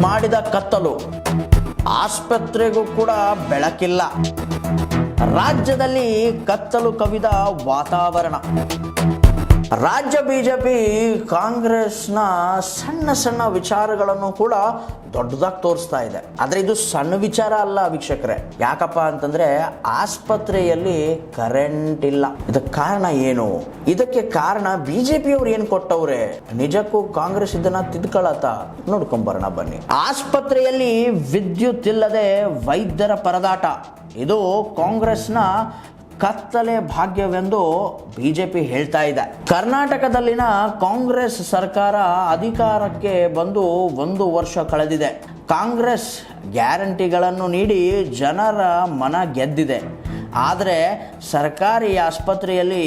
ಮಾಡಿದ ಕತ್ತಲು ಆಸ್ಪತ್ರೆಗೂ ಕೂಡ ಬೆಳಕಿಲ್ಲ. ರಾಜ್ಯದಲ್ಲಿ ಕತ್ತಲು ಕವಿದ ವಾತಾವರಣ. ರಾಜ್ಯ ಬಿಜೆಪಿ ಕಾಂಗ್ರೆಸ್ನ ಸಣ್ಣ ಸಣ್ಣ ವಿಚಾರಗಳನ್ನು ಕೂಡ ದೊಡ್ಡದಾಗಿ ತೋರಿಸ್ತಾ ಇದೆ. ಆದರೆ ಇದು ಸಣ್ಣ ವಿಚಾರ ಅಲ್ಲ ವೀಕ್ಷಕರೇ. ಯಾಕಪ್ಪ ಅಂತಂದ್ರೆ ಆಸ್ಪತ್ರೆಯಲ್ಲಿ ಕರೆಂಟ್ ಇಲ್ಲ. ಇದಕ್ಕೆ ಕಾರಣ ಏನು? ಇದಕ್ಕೆ ಕಾರಣ ಬಿಜೆಪಿ ಅವ್ರು ಏನು ಕೊಟ್ಟವ್ರೆ? ನಿಜಕ್ಕೂ ಕಾಂಗ್ರೆಸ್ ಇದನ್ನ ತಿದ್ಕೊಳತ್ತ ನೋಡ್ಕೊಂಬರೋಣ ಬನ್ನಿ. ಆಸ್ಪತ್ರೆಯಲ್ಲಿ ವಿದ್ಯುತ್ ಇಲ್ಲದೆ ವೈದ್ಯರ ಪರದಾಟ. ಇದು ಕಾಂಗ್ರೆಸ್ನ ಕತ್ತಲೆ ಭಾಗ್ಯವೆಂದು ಬಿ ಜೆ ಪಿ ಹೇಳ್ತಾ ಇದೆ. ಕರ್ನಾಟಕದಲ್ಲಿನ ಕಾಂಗ್ರೆಸ್ ಸರ್ಕಾರ ಅಧಿಕಾರಕ್ಕೆ ಬಂದು ಒಂದು ವರ್ಷ ಕಳೆದಿದೆ. ಕಾಂಗ್ರೆಸ್ ಗ್ಯಾರಂಟಿಗಳನ್ನು ನೀಡಿ ಜನರ ಮನ ಗೆದ್ದಿದೆ. ಆದರೆ ಸರ್ಕಾರಿ ಆಸ್ಪತ್ರೆಯಲ್ಲಿ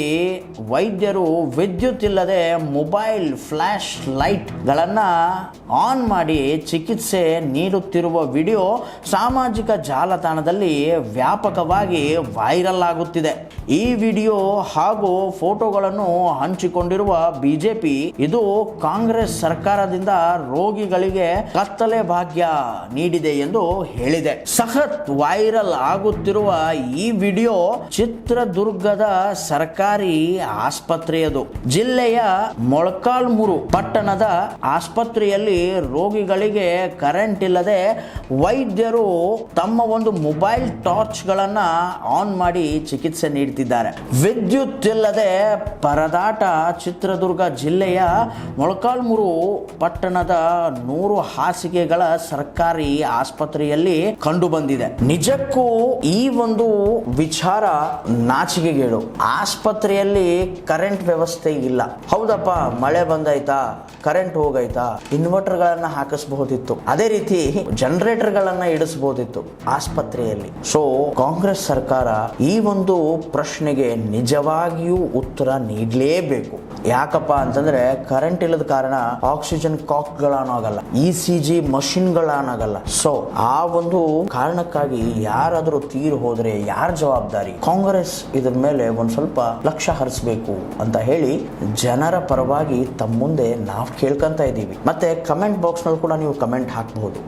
ವೈದ್ಯರು ವಿದ್ಯುತ್ ಇಲ್ಲದೆ ಮೊಬೈಲ್ ಫ್ಲ್ಯಾಶ್ ಲೈಟ್ಗಳನ್ನು ಆನ್ ಮಾಡಿ ಚಿಕಿತ್ಸೆ ನೀಡುತ್ತಿರುವ ವಿಡಿಯೋ ಸಾಮಾಜಿಕ ಜಾಲತಾಣದಲ್ಲಿ ವ್ಯಾಪಕವಾಗಿ ವೈರಲ್ ಆಗುತ್ತಿದೆ. ಈ ವಿಡಿಯೋ ಹಾಗೂ ಫೋಟೋಗಳನ್ನು ಹಂಚಿಕೊಂಡಿರುವ ಬಿಜೆಪಿ, ಇದು ಕಾಂಗ್ರೆಸ್ ಸರ್ಕಾರದಿಂದ ರೋಗಿಗಳಿಗೆ ಕತ್ತಲೆ ಭಾಗ್ಯ ನೀಡಿದೆ ಎಂದು ಹೇಳಿದೆ. ಸಖತ್ ವೈರಲ್ ಆಗುತ್ತಿರುವ ಈ ವಿಡಿಯೋ ಚಿತ್ರದುರ್ಗದ ಸರ್ಕಾರಿ ಆಸ್ಪತ್ರೆಯದು. ಜಿಲ್ಲೆಯ ಮೊಳಕಾಲ್ಮುರು ಪಟ್ಟಣದ ಆಸ್ಪತ್ರೆಯಲ್ಲಿ ರೋಗಿಗಳಿಗೆ ಕರೆಂಟ್ ಇಲ್ಲದೆ ವೈದ್ಯರು ತಮ್ಮ ಒಂದು ಮೊಬೈಲ್ ಟಾರ್ಚ್ ಗಳನ್ನ ಆನ್ ಮಾಡಿ ಚಿಕಿತ್ಸೆ ನೀಡುತ್ತಿದ್ದಾರೆ ವಿದ್ಯುತ್ ಇಲ್ಲದೆ ಪರದಾಟ ಚಿತ್ರದುರ್ಗ ಜಿಲ್ಲೆಯ ಮೊಳಕಾಲ್ಮುರು ಪಟ್ಟಣದ ನೂರು ಹಾಸಿಗೆಗಳ ಸರ್ಕಾರಿ ಆಸ್ಪತ್ರೆಯಲ್ಲಿ ಕಂಡು ಬಂದಿದೆ. ನಿಜಕ್ಕೂ ಈ ಒಂದು ವಿಚಾರ ನಾಚಿಕೆಗೇಡು. ಆಸ್ಪತ್ರೆಯಲ್ಲಿ ಕರೆಂಟ್ ವ್ಯವಸ್ಥೆ ಇಲ್ಲ. ಹೌದಪ್ಪ, ಮಳೆ ಬಂದಾಯ್ತಾ? ಕರೆಂಟ್ ಹೋಗೈತಾ ಇನ್ವರ್ಟರ್ ಗಳನ್ನ ಹಾಕಿಸಬಹುದಿತ್ತು ಅದೇ ರೀತಿ ಜನರೇಟರ್ ಗಳನ್ನ ಇಡಿಸಬಹುದಿತ್ತು ಆಸ್ಪತ್ರೆಯಲ್ಲಿ. ಸೊ ಕಾಂಗ್ರೆಸ್ ಸರ್ಕಾರ ಈ ಒಂದು ಪ್ರಶ್ನೆಗೆ ನಿಜವಾಗಿಯೂ ಉತ್ತರ ನೀಡಲೇಬೇಕು. ಯಾಕಪ್ಪ ಅಂತಂದ್ರೆ ಕರೆಂಟ್ ಇಲ್ಲದ ಕಾರಣ ಆಕ್ಸಿಜನ್ ಕಾಕ್ ಆಗಲ್ಲ ಇ ಸಿ ಜಿ ಮಷಿನ್ ಆಗಲ್ಲ ಸೊ ಆ ಒಂದು ಕಾರಣಕ್ಕಾಗಿ ಯಾರಾದರೂ ತೀರು ಹೋದ್ರೆ ಯಾರ ಜವಾಬ್ದಾರಿ? ಕಾಂಗ್ರೆಸ್ ಇದ್ರ ಮೇಲೆ ಒಂದ್ ಸ್ವಲ್ಪ ಲಕ್ಷ್ಯ ಹರಿಸಬೇಕು ಅಂತ ಹೇಳಿ ಜನರ ಪರವಾಗಿ ತಮ್ಮ ಮುಂದೆ ನಾವು ಕೇಳ್ಕೊಂತ ಇದ್ದೀವಿ. ಮತ್ತೆ ಕಮೆಂಟ್ ಬಾಕ್ಸ್ನಲ್ಲಿ ಕೂಡ ನೀವು ಕಮೆಂಟ್ ಹಾಕಬಹುದು.